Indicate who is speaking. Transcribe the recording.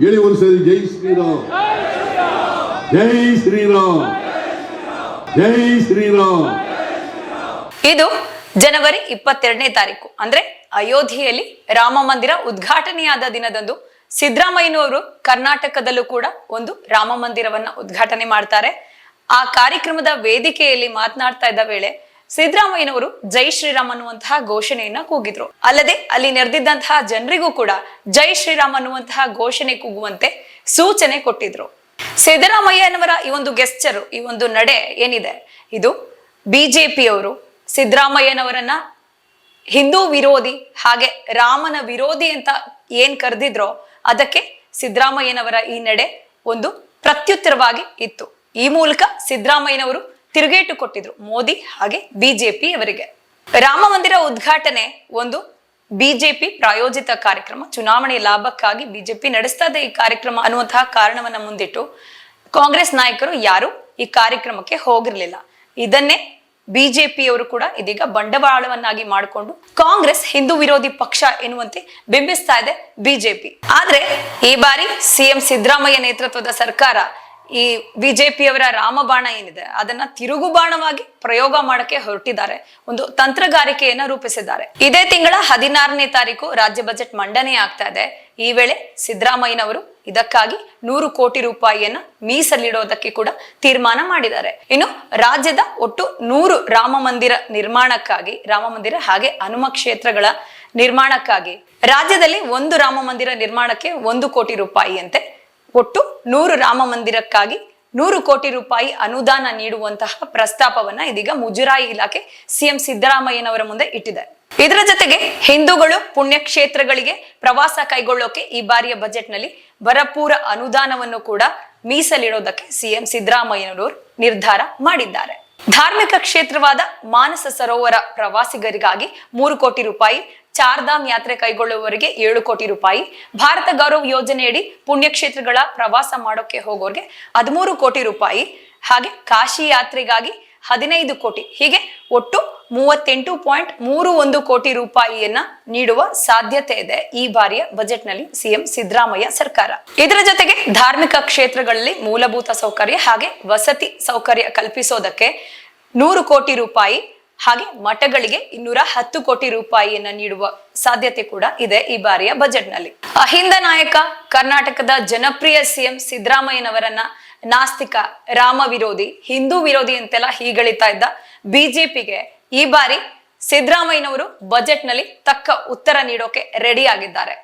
Speaker 1: ಹೇಳಿ ಒಂದ್ಸರಿ ಜೈ ಶ್ರೀರಾಮ್. ಜೈ ಶ್ರೀರಾಮ್. ಜೈ ಶ್ರೀರಾಮ್.
Speaker 2: ಇದು ಜನವರಿ ಇಪ್ಪತ್ತೆರಡನೇ ತಾರೀಕು. ಅಂದ್ರೆ ಅಯೋಧ್ಯೆಯಲ್ಲಿ ರಾಮ ಮಂದಿರ ಉದ್ಘಾಟನೆಯಾದ ದಿನದಂದು ಸಿದ್ದರಾಮಯ್ಯನವರು ಕರ್ನಾಟಕದಲ್ಲೂ ಕೂಡ ಒಂದು ರಾಮ ಮಂದಿರವನ್ನ ಉದ್ಘಾಟನೆ ಮಾಡ್ತಾರೆ. ಆ ಕಾರ್ಯಕ್ರಮದ ವೇದಿಕೆಯಲ್ಲಿ ಮಾತನಾಡ್ತಾ ಇದ್ದ ವೇಳೆ ಸಿದ್ದರಾಮಯ್ಯನವರು ಜೈ ಶ್ರೀರಾಮ್ ಅನ್ನುವಂತಹ ಘೋಷಣೆಯನ್ನ ಕೂಗಿದ್ರು. ಅಲ್ಲದೆ ಅಲ್ಲಿ ನೆರೆದಿದ್ದಂತಹ ಜನರಿಗೂ ಕೂಡ ಜೈ ಶ್ರೀರಾಮ್ ಅನ್ನುವಂತಹ ಘೋಷಣೆ ಕೂಗುವಂತೆ ಸೂಚನೆ ಕೊಟ್ಟಿದ್ರು. ಸಿದ್ದರಾಮಯ್ಯನವರ ಈ ಒಂದು ಗೆಸ್ಚರ್, ಈ ಒಂದು ನಡೆ ಏನಿದೆ? ಇದು ಬಿಜೆಪಿಯವರು ಸಿದ್ದರಾಮಯ್ಯನವರನ್ನ ಹಿಂದೂ ವಿರೋಧಿ ಹಾಗೆ ರಾಮನ ವಿರೋಧಿ ಅಂತ ಏನ್ ಕರೆದಿದ್ರೋ ಅದಕ್ಕೆ ಸಿದ್ದರಾಮಯ್ಯನವರ ಈ ನಡೆ ಒಂದು ಪ್ರತ್ಯುತ್ತರವಾಗಿ ಇತ್ತು. ಈ ಮೂಲಕ ಸಿದ್ದರಾಮಯ್ಯನವರು ತಿರುಗೇಟು ಕೊಟ್ಟಿದ್ರು ಮೋದಿ ಹಾಗೆ ಬಿಜೆಪಿ ಅವರಿಗೆ. ರಾಮ ಮಂದಿರ ಉದ್ಘಾಟನೆ ಒಂದು ಬಿಜೆಪಿ ಪ್ರಾಯೋಜಿತ ಕಾರ್ಯಕ್ರಮ. ಚುನಾವಣೆ ಲಾಭಕ್ಕಾಗಿ ಬಿಜೆಪಿ ನಡೆಸ್ತಾ ಇದೆ ಈ ಕಾರ್ಯಕ್ರಮ ಅನ್ನುವಂತಹ ಕಾರಣವನ್ನ ಮುಂದಿಟ್ಟು ಕಾಂಗ್ರೆಸ್ ನಾಯಕರು ಯಾರು ಈ ಕಾರ್ಯಕ್ರಮಕ್ಕೆ ಹೋಗಿರ್ಲಿಲ್ಲ. ಇದನ್ನೇ ಬಿಜೆಪಿಯವರು ಕೂಡ ಇದೀಗ ಬಂಡವಾಳವನ್ನಾಗಿ ಮಾಡಿಕೊಂಡು ಕಾಂಗ್ರೆಸ್ ಹಿಂದೂ ವಿರೋಧಿ ಪಕ್ಷ ಎನ್ನುವಂತೆ ಬಿಂಬಿಸ್ತಾ ಇದೆ ಬಿಜೆಪಿ. ಆದ್ರೆ ಈ ಬಾರಿ ಸಿಎಂ ಸಿದ್ದರಾಮಯ್ಯ ನೇತೃತ್ವದ ಸರ್ಕಾರ ಈ ಬಿಜೆಪಿಯವರ ರಾಮಬಾಣ ಏನಿದೆ, ಅದನ್ನ ತಿರುಗುಬಾಣವಾಗಿ ಪ್ರಯೋಗ ಮಾಡಕ್ಕೆ ಹೊರಟಿದ್ದಾರೆ. ಒಂದು ತಂತ್ರಗಾರಿಕೆಯನ್ನ ರೂಪಿಸಿದ್ದಾರೆ. ಇದೇ ತಿಂಗಳ ಹದಿನಾರನೇ ತಾರೀಕು ರಾಜ್ಯ ಬಜೆಟ್ ಮಂಡನೆ ಆಗ್ತಾ ಇದೆ. ಈ ವೇಳೆ ಸಿದ್ದರಾಮಯ್ಯನವರು ಇದಕ್ಕಾಗಿ ನೂರು ಕೋಟಿ ರೂಪಾಯಿಯನ್ನ ಮೀಸಲಿಡೋದಕ್ಕೆ ಕೂಡ ತೀರ್ಮಾನ ಮಾಡಿದ್ದಾರೆ. ಇನ್ನು ರಾಜ್ಯದ ಒಟ್ಟು ನೂರು ರಾಮ ಮಂದಿರ ನಿರ್ಮಾಣಕ್ಕಾಗಿ, ರಾಮ ಮಂದಿರ ಹಾಗೆ ಹನುಮ ಕ್ಷೇತ್ರಗಳ ನಿರ್ಮಾಣಕ್ಕಾಗಿ, ರಾಜ್ಯದಲ್ಲಿ ಒಂದು ರಾಮ ಮಂದಿರ ನಿರ್ಮಾಣಕ್ಕೆ ಒಂದು ಕೋಟಿ ರೂಪಾಯಿಯಂತೆ ಒಟ್ಟು ನೂರು ರಾಮ ಮಂದಿರಕ್ಕಾಗಿ ನೂರು ಕೋಟಿ ರೂಪಾಯಿ ಅನುದಾನ ನೀಡುವಂತಹ ಪ್ರಸ್ತಾಪವನ್ನ ಇದೀಗ ಮುಜರಾಯಿ ಇಲಾಖೆ ಸಿಎಂ ಸಿದ್ದರಾಮಯ್ಯನವರ ಮುಂದೆ ಇಟ್ಟಿದೆ. ಇದರ ಜೊತೆಗೆ ಹಿಂದೂಗಳು ಪುಣ್ಯಕ್ಷೇತ್ರಗಳಿಗೆ ಪ್ರವಾಸ ಕೈಗೊಳ್ಳೋಕೆ ಈ ಬಾರಿಯ ಬಜೆಟ್ನಲ್ಲಿ ಭರಪೂರ ಅನುದಾನವನ್ನು ಕೂಡ ಮೀಸಲಿಡೋದಕ್ಕೆ ಸಿಎಂ ಸಿದ್ದರಾಮಯ್ಯನವರು ನಿರ್ಧಾರ ಮಾಡಿದ್ದಾರೆ. ಧಾರ್ಮಿಕ ಕ್ಷೇತ್ರವಾದ ಮಾನಸ ಸರೋವರ ಪ್ರವಾಸಿಗರಿಗಾಗಿ ಮೂರು ಕೋಟಿ ರೂಪಾಯಿ, ಚಾರ್ಧಾಮ್ ಯಾತ್ರೆ ಕೈಗೊಳ್ಳುವವರಿಗೆ ಏಳು ಕೋಟಿ ರೂಪಾಯಿ, ಭಾರತ ಗೌರವ್ ಯೋಜನೆಯಡಿ ಪುಣ್ಯಕ್ಷೇತ್ರಗಳ ಪ್ರವಾಸ ಮಾಡೋಕೆ ಹೋಗೋರಿಗೆ ಹದಿಮೂರು ಕೋಟಿ ರೂಪಾಯಿ, ಹಾಗೆ ಕಾಶಿ ಯಾತ್ರೆಗಾಗಿ ಹದಿನೈದು ಕೋಟಿ, ಹೀಗೆ ಒಟ್ಟು ಮೂವತ್ತೆಂಟು ಪಾಯಿಂಟ್ ಮೂರು ಒಂದು ಕೋಟಿ ರೂಪಾಯಿಯನ್ನ ನೀಡುವ ಸಾಧ್ಯತೆ ಇದೆ ಈ ಬಾರಿಯ ಬಜೆಟ್ನಲ್ಲಿ ಸಿಎಂ ಸಿದ್ದರಾಮಯ್ಯ ಸರ್ಕಾರ. ಇದರ ಜೊತೆಗೆ ಧಾರ್ಮಿಕ ಕ್ಷೇತ್ರಗಳಲ್ಲಿ ಮೂಲಭೂತ ಸೌಕರ್ಯ ಹಾಗೆ ವಸತಿ ಸೌಕರ್ಯ ಕಲ್ಪಿಸೋದಕ್ಕೆ ನೂರು ಕೋಟಿ ರೂಪಾಯಿ ಹಾಗೆ ಮಠಗಳಿಗೆ ಇನ್ನೂರ ಹತ್ತು ಕೋಟಿ ರೂಪಾಯಿಯನ್ನ ನೀಡುವ ಸಾಧ್ಯತೆ ಕೂಡ ಇದೆ ಈ ಬಾರಿಯ ಬಜೆಟ್ನಲ್ಲಿ. ಅಹಿಂದ ನಾಯಕ ಕರ್ನಾಟಕದ ಜನಪ್ರಿಯ ಸಿಎಂ ಸಿದ್ದರಾಮಯ್ಯನವರನ್ನ ನಾಸ್ತಿಕ, ರಾಮ ವಿರೋಧಿ, ಹಿಂದೂ ವಿರೋಧಿ ಅಂತೆಲ್ಲ ಹೀಗಳಿತಾ ಇದ್ದ ಬಿಜೆಪಿಗೆ ಈ ಬಾರಿ ಸಿದ್ದರಾಮಯ್ಯನವರು ಬಜೆಟ್ನಲ್ಲಿ ತಕ್ಕ ಉತ್ತರ ನೀಡೋಕೆ ರೆಡಿ ಆಗಿದ್ದಾರೆ.